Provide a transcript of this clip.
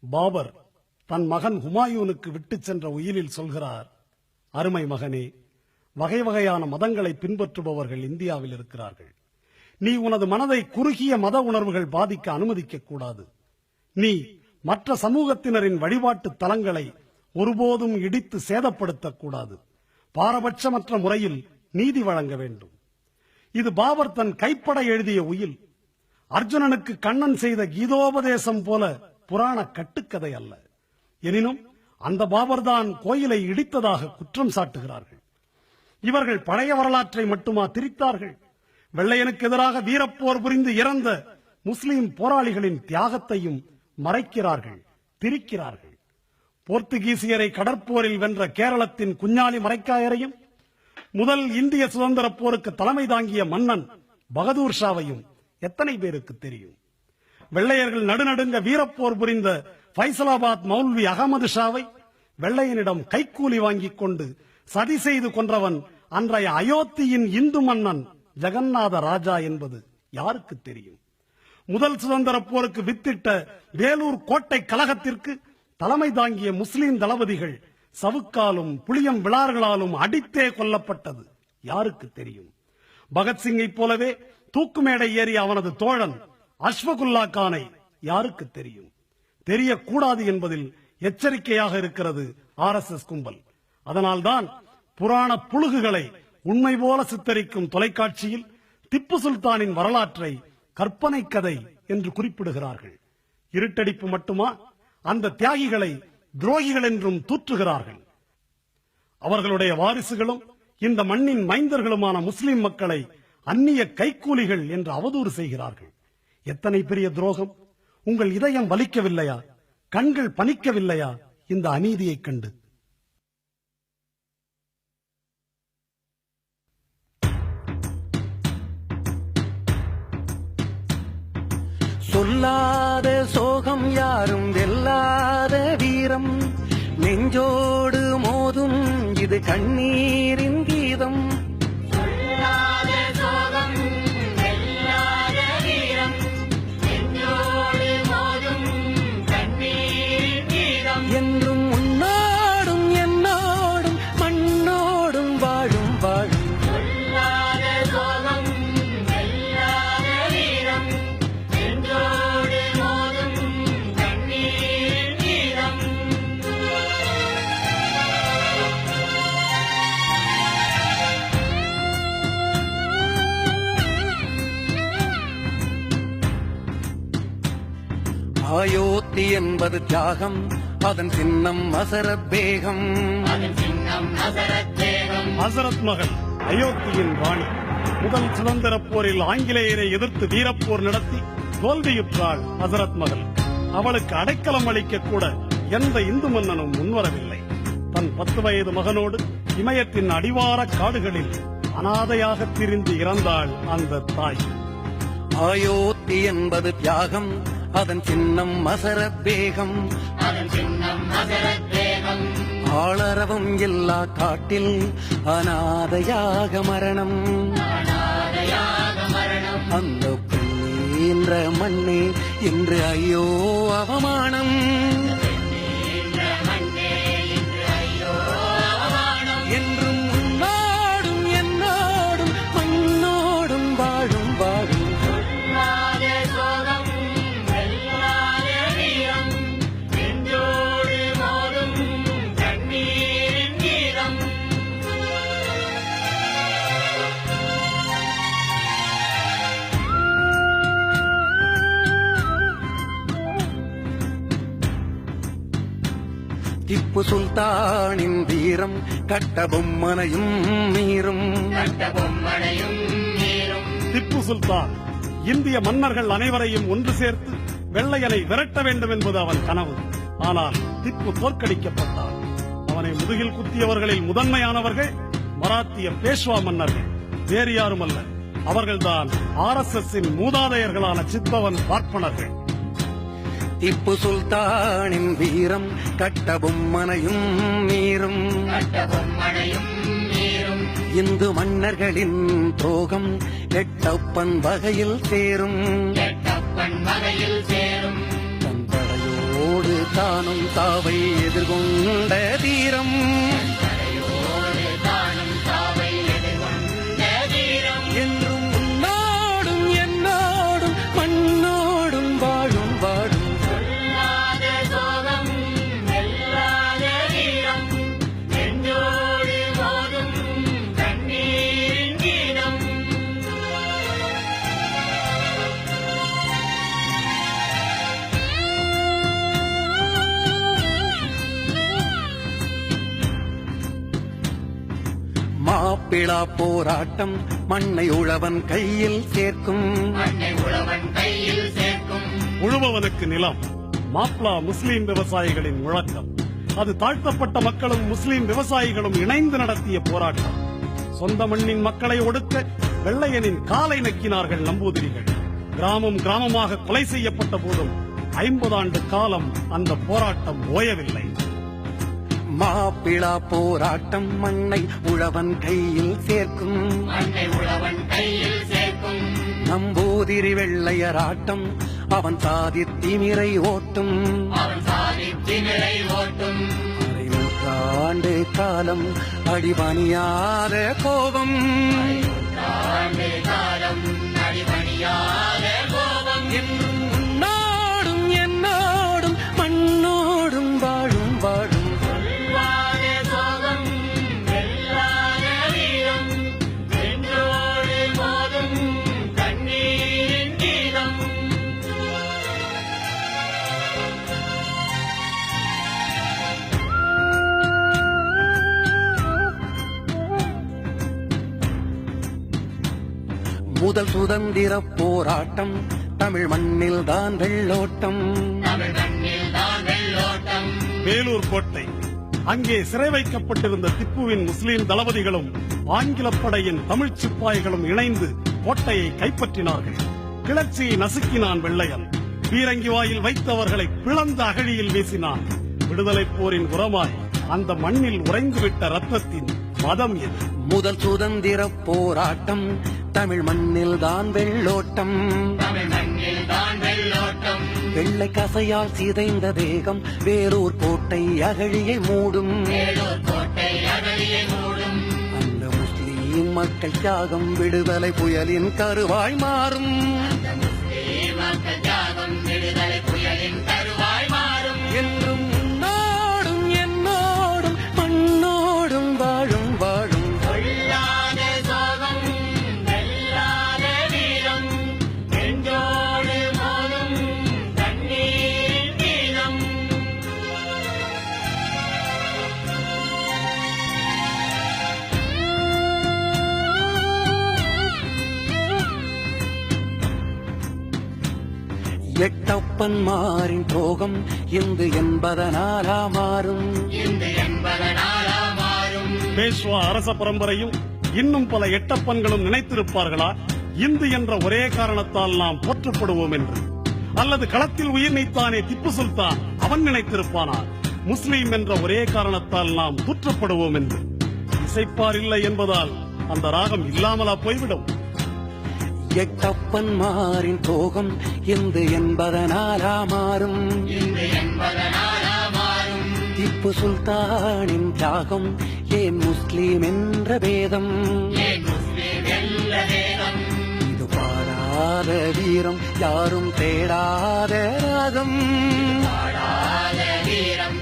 பாபர் தன் மகன் ஹுமாயூனுக்கு விட்டுச் சென்ற உயிலில் சொல்கிறார் அருமை மகனே வகை வகையான மதங்களை பின்பற்றுபவர்கள் இந்தியாவில் இருக்கிறார்கள். நீ உனது மனதை குறுகிய மத உணர்வுகள் பாதிக்க அனுமதிக்க கூடாது நீ மற்ற சமூகத்தினரின் வழிபாட்டு தலங்களை ஒருபோதும் இடித்து சேதப்படுத்தக்கூடாது. பாரபட்சமற்ற முறையில் நீதி வழங்க வேண்டும். இது பாபர் தன் கைப்பட எழுதிய உயில். அர்ஜுனனுக்கு கண்ணன் செய்த கீதோபதேசம் போல புராண கட்டுக்கதை அல்ல. எனினும் அந்த பாபர் தான் கோயிலை இடித்ததாக குற்றம் சாட்டுகிறார்கள். இவர்கள் பழைய வரலாற்றை மட்டுமா திரித்தார்கள்? வெள்ளையனுக்கு எதிராக வீரப்போர் புரிந்து இறந்த முஸ்லிம் போராளிகளின் தியாகத்தையும் மறைக்கிறார்கள் திரிக்கிறார்கள். போர்த்துகீசியரை கடற்போரில் வென்ற கேரளத்தின் குஞ்ஞாலி மரைக்காயரையும் முதல் இந்திய சுதந்திர போருக்கு தலைமை தாங்கிய மன்னன் பகதூர் ஷாவையும் எத்தனை பேருக்கு தெரியும்? வெள்ளையர்கள் நடுநடுங்க வீரப்போர் புரிந்த பைசலாபாத் மௌல்வி அகமது ஷாவை வெள்ளையனிடம் கைக்கூலி வாங்கிக் கொண்டு சதி செய்து கொன்றவன் அன்றைய அயோத்தியின் இந்து மன்னன் ஜெகநாத ராஜா என்பது யாருக்கு தெரியும்? முதல் சுதந்திர போருக்கு வித்திட்ட வேலூர் கோட்டை கழகத்திற்கு தலைமை தாங்கிய முஸ்லிம் தளபதிகள் சவுக்காலும் புளியம் விழார்களாலும் அடித்தே கொல்லப்பட்டது. யாருக்கு தெரியும்? பகத்சிங்கை போலவே தூக்குமேடை ஏறி அவனது தோழன் அஷ்வகுல்லா கானை யாருக்கு தெரியும்? தெரியக்கூடாது என்பதில் எச்சரிக்கையாக இருக்கிறது ஆர் எஸ் எஸ் கும்பல். அதனால்தான் புராண புழுகுகளை உண்மை போல சித்தரிக்கும் தொலைக்காட்சியில் திப்பு சுல்தானின் வரலாற்றை கற்பனை கதை என்று குறிப்பிடுகிறார்கள். இருட்டடிப்பு மட்டுமா? அந்த தியாகிகளை துரோகிகள் என்றும் தூற்றுகிறார்கள். அவர்களுடைய வாரிசுகளும் இந்த மண்ணின் மைந்தர்களுமான முஸ்லிம் மக்களை அந்நிய கைக்கூலிகள் என்று அவதூறு செய்கிறார்கள். எத்தனை பெரிய துரோகம்? உங்கள் இதயம் வலிக்கவில்லையா? கண்கள் பணிக்கவில்லையா இந்த அநீதியைக் கண்டு. சொல்லாத சோகம் யாரும் வெல்லாத வீரம். நெஞ்சோடு மோதும் இது கண்ணீரின் அயோத்தி என்பது தியாகம். அதன் சின்னம் அசரத் தேகம். ஹசரத் மகள் அயோத்தியின் ராணி முதல் சுதந்திர போரில் ஆங்கிலேயரை எதிர்த்து வீரப்போர் நடத்தி தோல்வியுற்றாள் ஹசரத் மகள் அவளுக்கு அடைக்கலம் அளிக்க கூட எந்த இந்து மன்னனும் முன்வரவில்லை. தன் பத்து வயது மகனோடு இமயத்தின் அடிவார காடுகளில் அனாதையாக திரிந்து இறந்தாள் அந்த தாய். அயோத்தி என்பது தியாகம். அதன் சின்னம் அசரத் பேகம் ஆளரவம் எல்லா காட்டில் அநாதையாக மரணம். அந்த பெண்ணேன்ற மண்ணே இன்று ஐயோ அவமானம். திப்பு சுல்தானின் வீரம் கட்ட பொம்மனையும் மீறும் திப்பு சுல்தான் இந்திய மன்னர்கள் அனைவரையும் ஒன்று சேர்த்து வெள்ளையனை விரட்ட வேண்டும் என்பது அவன் கனவு. ஆனால் திப்பு தோற்கடிக்கப்பட்டான். அவனை முதுகில் குத்தியவர்களில் முதன்மையானவர்கள் மராத்திய பேஷ்வா மன்னர்கள். வேறு யாரும் அல்ல அவர்கள்தான் ஆர் எஸ் எஸ் மூதாதையர்களான சித்தவன் பார்ப்பனர்கள். திப்பு சுல்தானின் வீரம் கட்ட பொம்மனையும் மீறும். இந்து மன்னர்களின் துரோகம் எட்டப்பன் வகையில் சேரும். எட்டப்பன் வகையில் சேரும். தந்தடையோடு தானும் தாவை எதிர்கொண்ட தீரம். மாப்பிளா போராட்டம் மண்ணை உழவன் கையில் சேர்க்கும். மண்ணை உழவன் கையில் சேர்க்கும். உழுபவனுக்கு நிலம் மாப்ளா முஸ்லிம் விவசாயிகளின் முழக்கம். அது தாழ்த்தப்பட்ட மக்களும் முஸ்லிம் விவசாயிகளும் இணைந்து நடத்திய போராட்டம். சொந்த மண்ணின் மக்களை ஒடுக்க வெள்ளையனின் காலை நக்கினார்கள் நம்பூதிரிகள். கிராமம் கிராமமாக கொலை செய்யப்பட்ட போதும் ஐம்பது ஆண்டு காலம் அந்த போராட்டம் ஓயவில்லை. மாப்பிளா போராட்டம் மண்ணை உழவன் கையில் சேர்க்கும். நம்பூதிரி வெள்ளையராட்டம் அவன் சாதி திமிரை ஓட்டும். அவன் சாதி திமிரை ஓட்டும். அரை நூற்றாண்டு காலம் அடிபணியாத கோபம். சுதந்திர போராட்டம். தமிழ் மண்ணில் தான் வெள்ளோட்டம். தமிழ் மண்ணில் தான் வெள்ளோட்டம். வேலூர் கோட்டை. அங்கே சிறை வைக்கப்பட்டிருந்த திப்புவின் முஸ்லிம் தளபதிகளும் ஆங்கிலப் படையின் தமிழ்ச் சிப்பாய்களும் இணைந்து கோட்டையை கைப்பற்றினார்கள். கிளர்ச்சியை நசுக்கினான் வெள்ளையன். பீரங்கி வாயில் வைத்தவர்களை பிளந்த அகழியில் வீசினான். விடுதலைப் போரின் உரமாய் அந்த மண்ணில் உறைந்துவிட்ட ரத்தத்தின் மதம் எது முதல் சுதந்திர போராட்டம். தமிழ் மண்ணில் தான் வெள்ளோட்டம். வெள்ளை கசையால் சிதைந்த தேகம் வேலூர் கோட்டை அகழியை மூடும். அந்த முஸ்லீம் மக்கள் தியாகம் விடுதலை புயலின் கருவாய் மாறும். மக்கள் தியாகம் விடுதலை புயலின் கருவாய் மாறும். என்றும் எட்டப்பன் மாறின் போகம் இந்து என்பதனாலா மாறும்? இந்த என்பதனாலா மாறும்? பேஷ்வா அரச பரம்பரையும் இன்னும் பல எட்டப்பன்களும் நினைத்திருப்பார்களா? இந்து என்ற ஒரே காரணத்தால் நாம் போற்றப்படுவோம் என்று. அல்லது களத்தில் உயிர் நீத்தானே திப்பு சுல்தான் அவன் நினைத்திருப்பானா? முஸ்லீம் என்ற ஒரே காரணத்தால் நாம் தூற்றப்படுவோம் என்று. இசைப்பார் இல்லை என்பதால் அந்த ராகம் இல்லாமலா போய்விடும். எட்டப்பன் மாறின் போகம் இந்து என்பதனாலா மாறும். திப்பு சுல்தானின் தியாகம் ஏன் முஸ்லீம் என்ற பேதம். வேதம் இது பாராத வீரம் யாரும் தேடாத ராகம். வீரம்